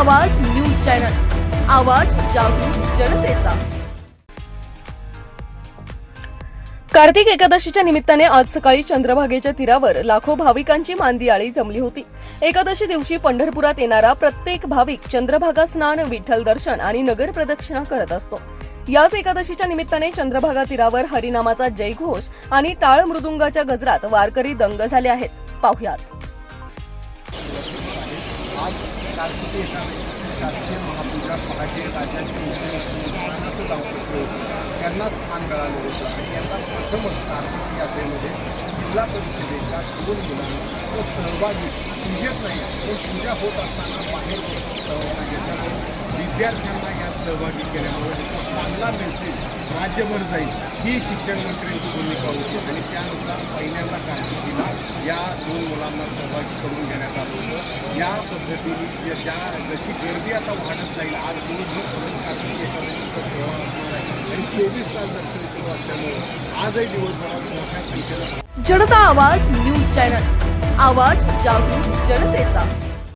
आवाज news channel. आवाज जागरूक जनतेचा. कार्तिक एकादशीच्या निमित्ताने आज सकाळी चंद्रभागेच्या तीरावर लाखो भाविकांची मांदियाळी जमली होती. एकादशी दिवशी पंढरपुरात येणारा प्रत्येक भाविक चंद्रभागा स्नान विठ्ठल दर्शन आणि नगर प्रदक्षिणा करत असतो. याच एकादशीच्या निमित्ताने चंद्रभागा तीरावर हरिनामाचा जयघोष आणि टाळ मृदुंगाच्या गजरात वारकरी दंग झाले आहेत. पाहुयात. शासकीय शासकीय महापूजा पहाटे राजाची मुख्यमंत्री दाम्पत्य त्यांना स्थान मिळालं होतं. आणि यांना प्रथमच कार्तिकी यात्रेमध्ये जिल्हा परिषदेच्या दोन मुलांना तो सहभागी पूजेत नाही पण पूजा होत असताना बाहेर सहभाग घेतल्यामुळे विद्यार्थ्यांना यात सहभागी केल्यामुळे चांगला मेसेज राज्यभर जाईल ही शिक्षण मंत्र्यांची भूमिका होती. आणि त्यानुसार पहिल्यांदा कार्तिकीला या दोन मुलांना सहभागी करून घेण्यात आलं होतं. या पद्धतीने जे- ज्या जशी गर्दी आता वाढत जाईल आज दिवसभर परत आणि चोवीस तास दर्शन सुरू असल्यामुळं आजही दिवसभरात मोठ्या संख्येला जनता आवाज न्यूज चॅनल. आवाज जागरूक जनतेचा.